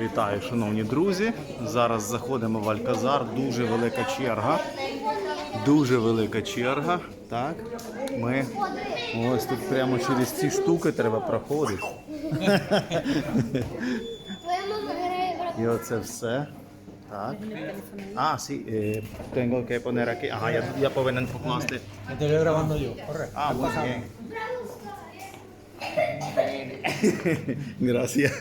Вітаю, шановні друзі. Зараз заходимо в Альказар. Дуже велика черга. Дуже велика черга. Так, ми ось тут прямо через ці штуки треба проходити. І оце все. Так. А, сі, е, tengo que poner aquí. Ага, я, я повинен покласти. А, muy bien. Gracias.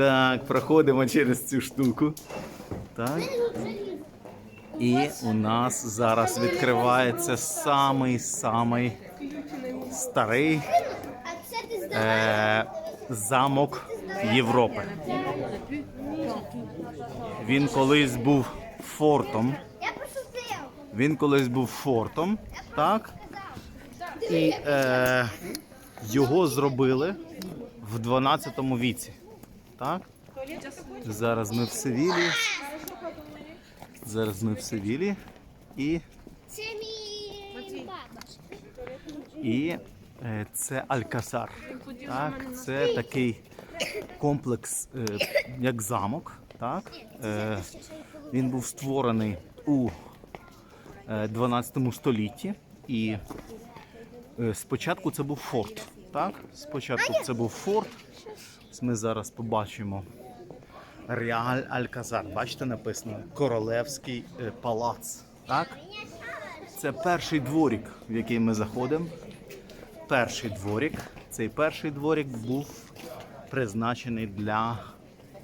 Так, проходимо через цю штуку. Так. І у нас зараз відкривається самий-самий старий е, замок Європи. Він колись був фортом. Він колись був фортом, так? І е, його зробили в 12 віці. Так? Зараз ми в Севілі. Зараз ми в Севілі. І, і е, це Алькасар. Так? Це такий комплекс, е, як замок. Так? Е, він був створений у е, 12 столітті. І спочатку це був форт. Так? Спочатку це був форт. Ось Ми зараз побачимо Реаль Альказар. Бачите, написано Королевський е, палац. Так? Це перший дворік, в який ми заходимо. Перший дворік. Цей перший дворік був призначений для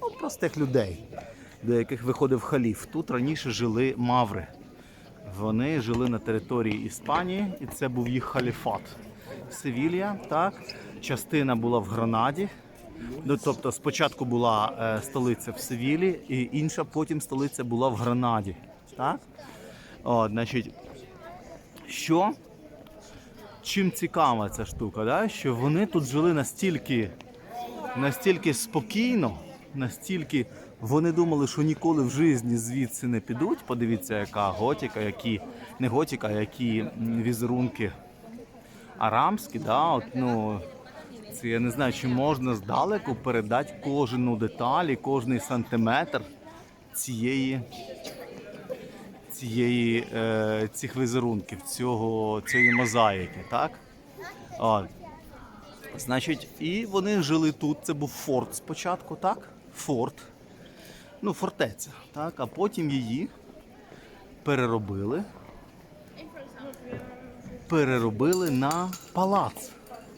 ну, простих людей, до яких виходив халіф. Тут раніше жили маври. Вони жили на території Іспанії, і це був їх халіфат. Севілія, так. Частина була в Гранаді. Ну, тобто спочатку була е, столиця в Севілі, і інша потім столиця була в Гранаді. Так? О, значить, що? Чим цікава ця штука, да? що вони тут жили настільки, настільки спокійно, настільки вони думали, що ніколи в житті звідси не підуть. Подивіться, яка готіка, які не готіка, які візерунки арамські, да? От, ну, це я не знаю, чи можна здалеку передати кожну деталь, кожний сантиметр цієї, цієї, е, цих візерунків, цього, цієї мозаїки, так? От. Значить, і вони жили тут. Це був форт спочатку, так? Форт. Ну, фортеця, так? А потім її переробили. Переробили на палац.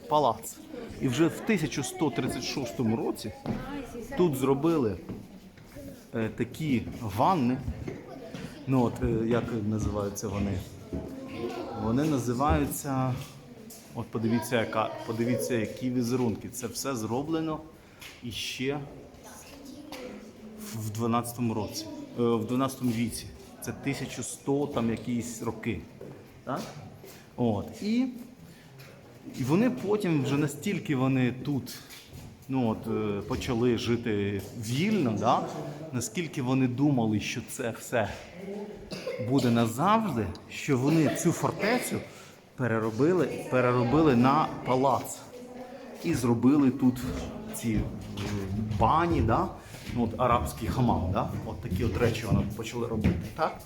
Палац. І вже в 1136 році тут зробили е, такі ванни. Ну от е, як називаються вони? Вони називаються. От подивіться, яка, подивіться, які візерунки. Це все зроблено іще в 12 році, е, в 12 віці. Це 1100 там якісь роки. Так? От. І, і вони потім вже настільки вони тут ну, от, е, почали жити вільно, да? наскільки вони думали, що це все буде назавжди, що вони цю фортецю переробили, переробили на палац. І зробили тут ці е, бані, да? ну, от, арабський хамам. Да? От такі от речі вони почали робити. Так?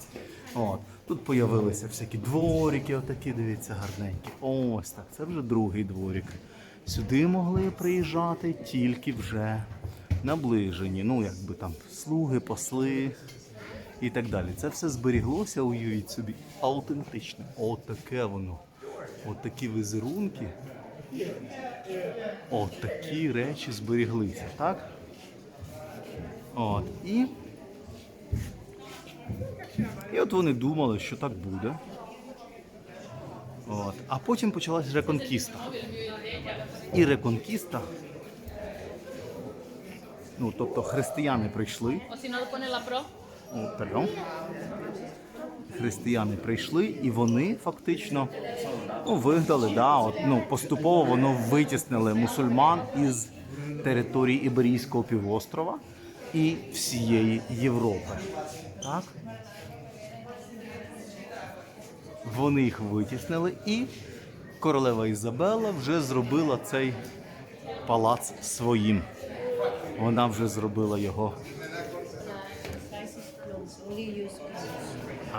От. Тут появилися всякі дворики, отакі, дивіться, гарненькі. Ось так, це вже другий дворик. Сюди могли приїжджати тільки вже наближені. Ну, якби там слуги, посли і так далі. Це все зберіглося, уявіть собі, аутентичне. От таке воно. От такі візерунки. От такі речі зберіглися, так? От. І, і от вони думали, що так буде. От. А потім почалась реконкіста. І реконкіста. Ну, тобто християни прийшли. О, пардон. Християни прийшли, і вони фактично ну, вигнали, да, от, ну, поступово воно витіснили мусульман із території Іберійського півострова і всієї Європи. Так? Вони їх витіснили, і королева Ізабела вже зробила цей палац своїм. Вона вже зробила його. А,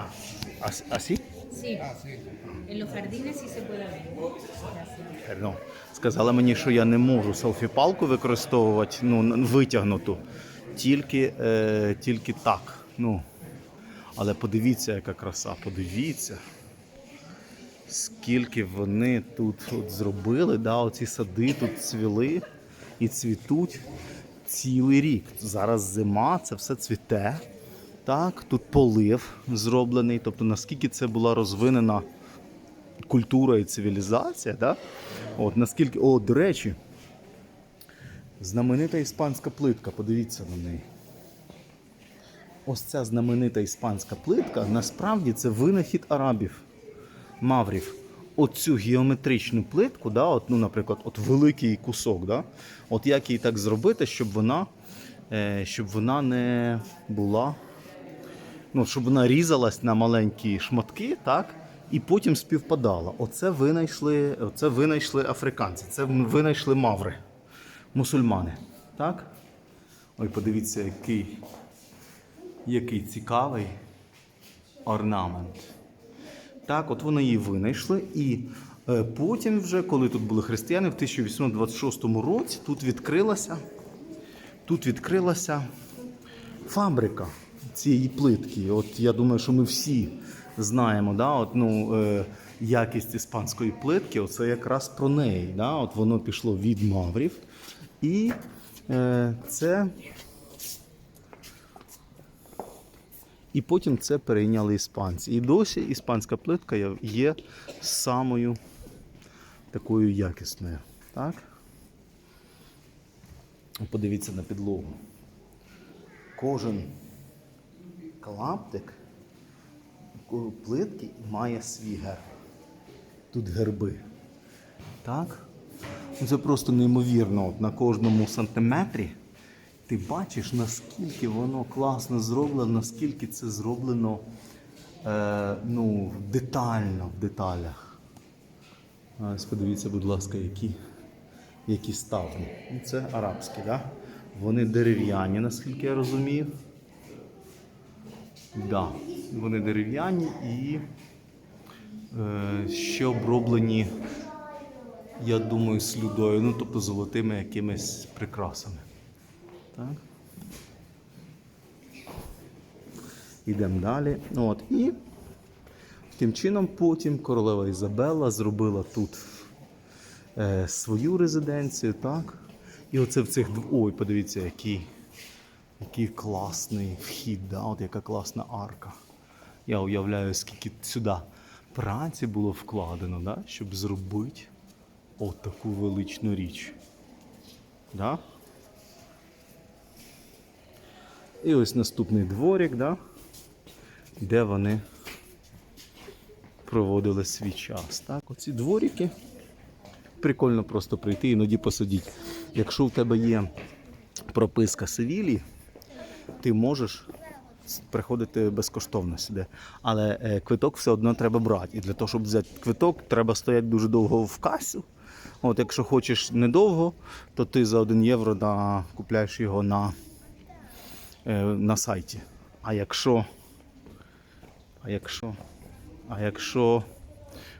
а, а сі? Sí. En los jardines sí se puede ver. Así. Ну, сказала мені, що я не можу селфі-палку використовувати, ну, витягнуту. Тільки, е, тільки так. Ну. Але подивіться, яка краса, подивіться. Скільки вони тут от зробили, да, оці сади тут цвіли і цвітуть цілий рік. Зараз зима, це все цвіте. Так, тут полив зроблений. Тобто наскільки це була розвинена культура і цивілізація, да? От наскільки. О, до речі, знаменита іспанська плитка, подивіться на неї. Ось ця знаменита іспанська плитка насправді це винахід арабів, маврів. Оцю геометричну плитку, да, от, ну, наприклад, от великий кусок, да, от як її так зробити, щоб вона, е, щоб вона не була ну, щоб вона різалась на маленькі шматки, так? І потім співпадала. Оце винайшли, оце винайшли африканці, це винайшли маври, мусульмани. Так? Ой, подивіться, який, який цікавий орнамент. Так, от вони її винайшли. І е, потім, вже, коли тут були християни, в 1826 році тут відкрилася, тут відкрилася фабрика цієї плитки. От я думаю, що ми всі знаємо, да, от, ну, е, якість іспанської плитки, оце якраз про неї. Да, от воно пішло від маврів. І е, це. І потім це перейняли іспанці. І досі іспанська плитка є- самою такою якісною. Так? Подивіться на підлогу. Кожен клаптик плитки має свій герб. Тут герби. Так? Це просто неймовірно. От на кожному сантиметрі ти бачиш, наскільки воно класно зроблено, наскільки це зроблено е, ну, детально в деталях. Ось подивіться, будь ласка, які, які ставні. Ну, Це арабські, так? Да? Вони дерев'яні, наскільки я розумію. Да, вони дерев'яні і е, ще оброблені, я думаю, слюдою, ну тобто золотими якимись прикрасами. Так. Ідемо далі. Ну, От, і таким чином потім королева Ізабелла зробила тут е, свою резиденцію, так? І оце в цих Ой, подивіться, який, який класний вхід, да? от яка класна арка. Я уявляю, скільки сюди праці було вкладено, да? щоб зробити от таку величну річ. Да? І ось наступний дворик, да? де вони проводили свій час. Так? Оці дворики прикольно просто прийти, іноді посидіти. Якщо в тебе є прописка Севілії, ти можеш приходити безкоштовно сюди. Але е, квиток все одно треба брати. І для того, щоб взяти квиток, треба стояти дуже довго в касі. От якщо хочеш недовго, то ти за 1 євро на, купляєш його на, на сайті. А якщо, а якщо, а якщо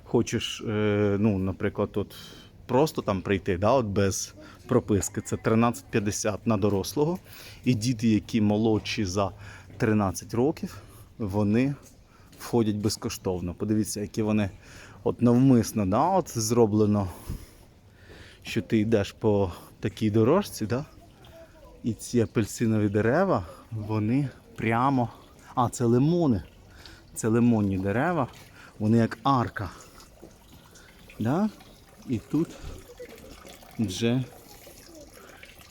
хочеш, е, ну, наприклад, от просто там прийти, да, от без прописки, це 13,50 на дорослого. І діти, які молодші за 13 років, вони входять безкоштовно. Подивіться, які вони от навмисно да, от зроблено, що ти йдеш по такій дорожці, да, і ці апельсинові дерева, вони прямо. А, це лимони. Це лимонні дерева, вони як арка. Да? І тут вже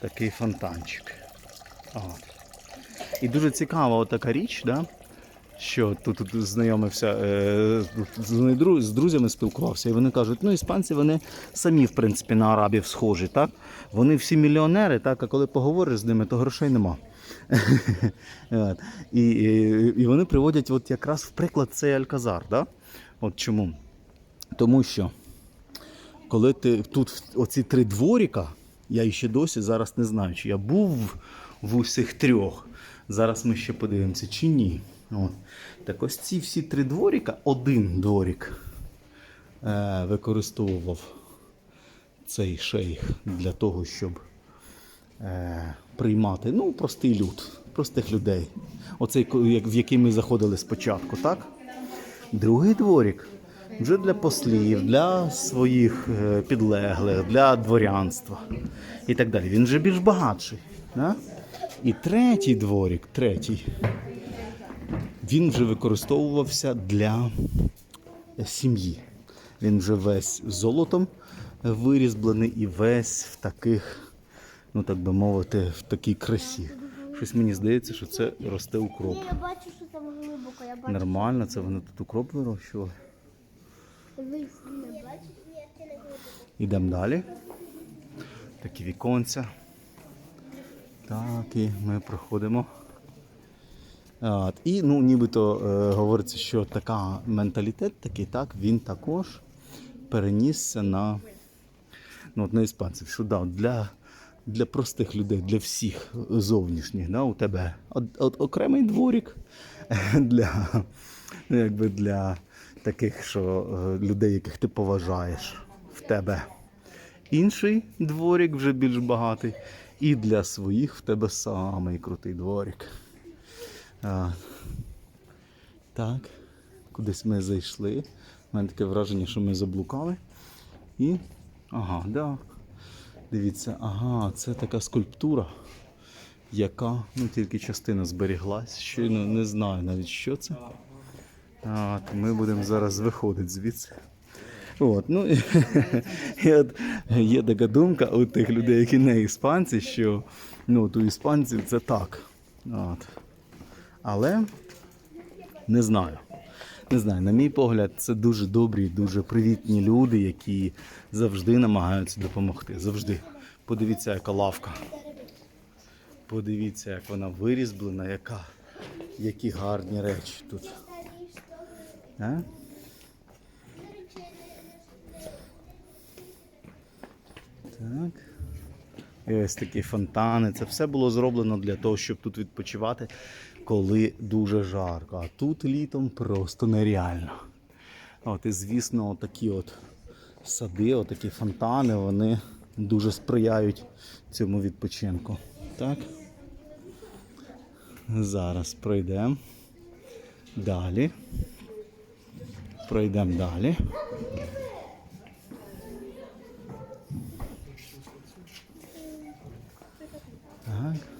такий фонтанчик. От. І дуже цікава така річ, да? Що тут, тут знайомився е, з, друзями спілкувався, і вони кажуть, ну іспанці вони самі, в принципі, на арабів схожі. Так? Вони всі мільйонери, так? а коли поговориш з ними, то грошей нема. І, і вони приводять от якраз в приклад цей Альказар. Да? От чому? Тому що коли ти тут оці три дворіка, Я ще досі зараз не знаю, чи я був в усіх трьох. Зараз ми ще подивимося, чи ні. От. Так ось ці всі три дворіка, один дворік е, використовував цей шейх для того, щоб е, приймати ну, простий люд, простих людей. Оцей, в який ми заходили спочатку, так? Другий дворік вже для послів, для своїх е, підлеглих, для дворянства і так далі. Він вже більш багатший. Да? І третій дворік, третій, він вже використовувався для сім'ї. Він вже весь золотом вирізблений і весь в таких, ну так би мовити, в такій красі. Щось мені здається, що це росте укроп. Ні, я бачу, що там глибоко. Я бачу. Нормально, це вони тут укроп вирощували. Йдемо далі. Такі віконця. Так, і ми проходимо. От. І ну, нібито е, говориться, що така менталітет такий, так, він також перенісся на, ну, от на іспанців. Що да, для, для простих людей, для всіх зовнішніх, да, у тебе от, от, окремий дворік для, ну, якби для таких, що е, людей, яких ти поважаєш в тебе. Інший дворік вже більш багатий. І для своїх в тебе самий крутий дворік. А, так, кудись ми зайшли. У мене таке враження, що ми заблукали. І. Ага, да. Дивіться, ага, це така скульптура, яка ну, тільки частина зберіглась. Ну, не знаю навіть що це. То ми будемо зараз виходити звідси. От, ну, от, є така думка у тих людей, які не іспанці, що ну, от у іспанців це так. От. Але не знаю. Не знаю, на мій погляд, це дуже добрі, дуже привітні люди, які завжди намагаються допомогти. Завжди. Подивіться, яка лавка. Подивіться, як вона вирізблена, яка, які гарні речі тут. А? Так. І ось такі фонтани. Це все було зроблено для того, щоб тут відпочивати, коли дуже жарко. А тут літом просто нереально. От, і звісно, такі от сади, отакі фонтани, вони дуже сприяють цьому відпочинку. Так. Зараз пройдемо далі. Пройдемо далі. Так.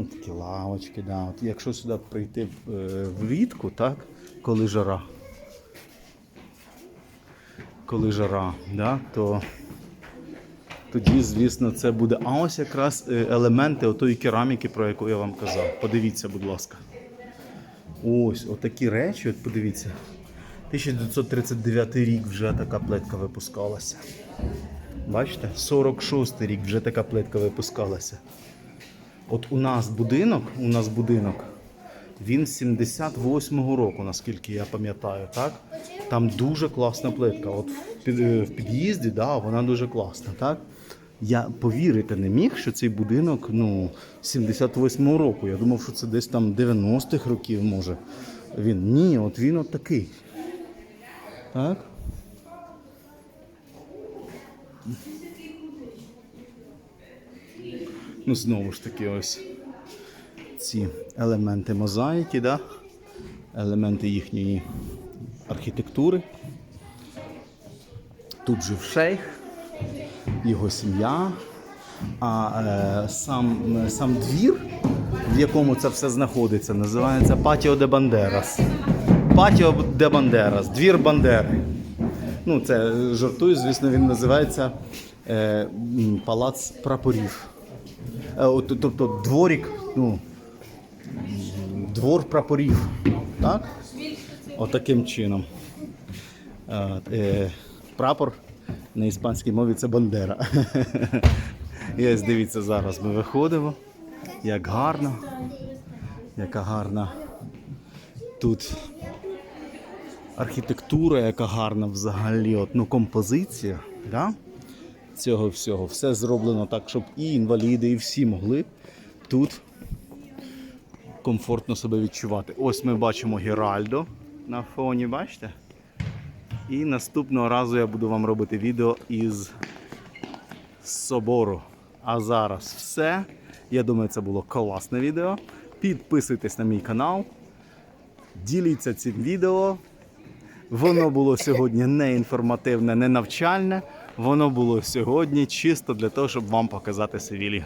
Ось такі лавочки, да. От якщо сюди прийти е, влітку, так, коли жара. Коли жара, да, то тоді, звісно, це буде. А ось якраз е, елементи отої кераміки, про яку я вам казав. Подивіться, будь ласка. Ось, отакі речі, от подивіться. 1939 рік вже така плитка випускалася. Бачите, 46 рік вже така плитка випускалася. От у нас будинок, у нас будинок, він з 78-го року, наскільки я пам'ятаю, так? Там дуже класна плитка. От е, в під'їзді, да, вона дуже класна, так? Я повірити не міг, що цей будинок ну, 78-го року. Я думав, що це десь там 90-х років, може. Він. Ні, от він от такий. Так? Ну, знову ж таки, ось ці елементи мозаїки, да? елементи їхньої архітектури. Тут жив шейх, його сім'я, а е, сам, сам двір, в якому це все знаходиться, називається Патіо де Бандерас. Патіо де Бандерас, двір Бандери. Ну, це жартую, звісно, він називається е, Палац прапорів. Е, тобто дворік, ну, двор прапорів. Так? Отаким чином. Е, е, прапор на іспанській мові це Бандера. І ось дивіться, зараз ми виходимо. Як гарно. Яка гарна тут архітектура, яка гарна взагалі, от, ну, композиція. Да? Цього всього. Все зроблено так, щоб і інваліди, і всі могли тут комфортно себе відчувати. Ось ми бачимо Геральдо на фоні, бачите? І наступного разу я буду вам робити відео із собору. А зараз все. Я думаю, це було класне відео. Підписуйтесь на мій канал, діліться цим відео. Воно було сьогодні не інформативне, не навчальне. Воно було сьогодні чисто для того, щоб вам показати Севілію.